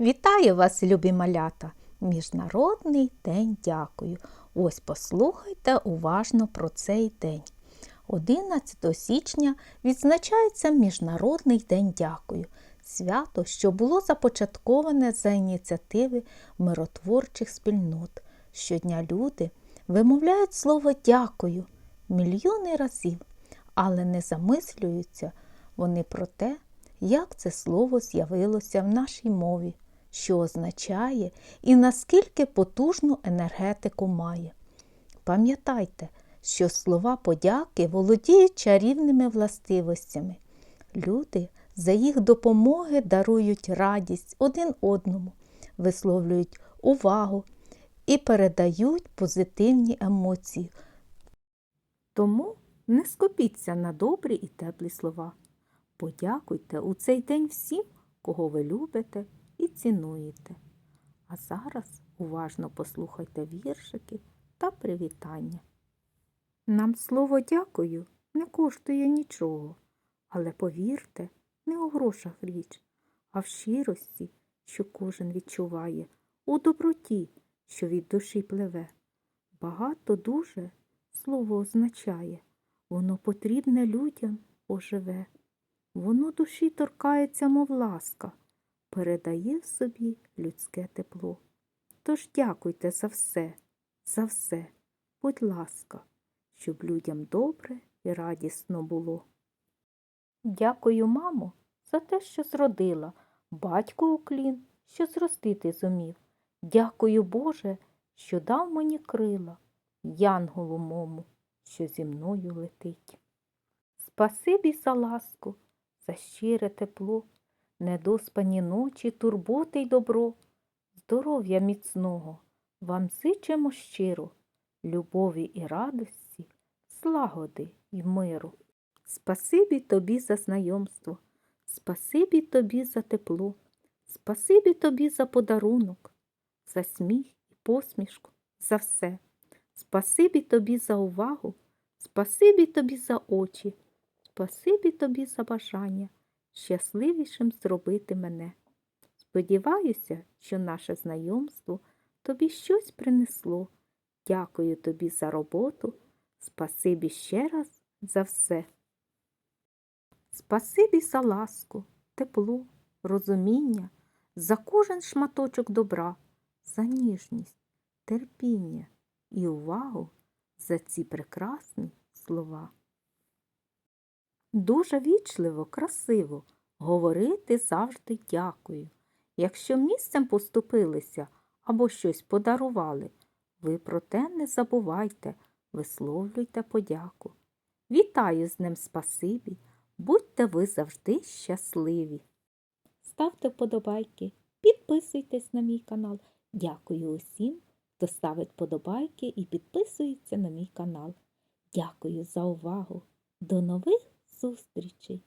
Вітаю вас, любі малята! Міжнародний день дякую. Ось послухайте уважно про цей день. 11 січня відзначається Міжнародний день дякую. Свято, що було започатковане за ініціативи миротворчих спільнот. Щодня люди вимовляють слово дякую мільйони разів, але не замислюються вони про те, як це слово з'явилося в нашій мові, що означає і наскільки потужну енергетику має. Пам'ятайте, що слова подяки володіють чарівними властивостями. Люди за їх допомоги дарують радість один одному, висловлюють увагу і передають позитивні емоції. Тому не скупіться на добрі і теплі слова. Подякуйте у цей день всім, кого ви любите і цінуєте. А зараз уважно послухайте віршики та привітання. Нам слово дякую не коштує нічого, але повірте, не у грошах річ, а в щирості, що кожен відчуває, у доброті, що від душі пливе. Багато дуже слово означає, воно потрібне людям оживе. Воно душі торкається, мов ласка, передає собі людське тепло. Тож дякуйте за все, за все, будь ласка, щоб людям добре і радісно було. Дякую, мамо, за те, що зродила, батьку уклін, що зростити зумів. Дякую, Боже, що дав мені крила, янголу мому, що зі мною летить. Спасибі за ласку, за щире тепло, недоспані ночі, турботи й добро, здоров'я міцного, вам зичимо щиро, любові і радості, злагоди й миру. Спасибі тобі за знайомство, спасибі тобі за тепло, спасибі тобі за подарунок, за сміх і посмішку, за все. Спасибі тобі за увагу, спасибі тобі за очі, спасибі тобі за бажання щасливішим зробити мене. Сподіваюся, що наше знайомство тобі щось принесло. Дякую тобі за роботу, спасибі ще раз за все. Спасибі за ласку, тепло, розуміння, за кожен шматочок добра, за ніжність, терпіння і увагу за ці прекрасні слова. Дуже вічливо, красиво говорити завжди дякую. Якщо місцем поступилися або щось подарували, ви про те не забувайте, висловлюйте подяку. Вітаю з ним спасибі, будьте ви завжди щасливі. Ставте вподобайки, підписуйтесь на мій канал. Дякую усім, хто ставить вподобайки і підписується на мій канал. Дякую за увагу. До нових зустрічей!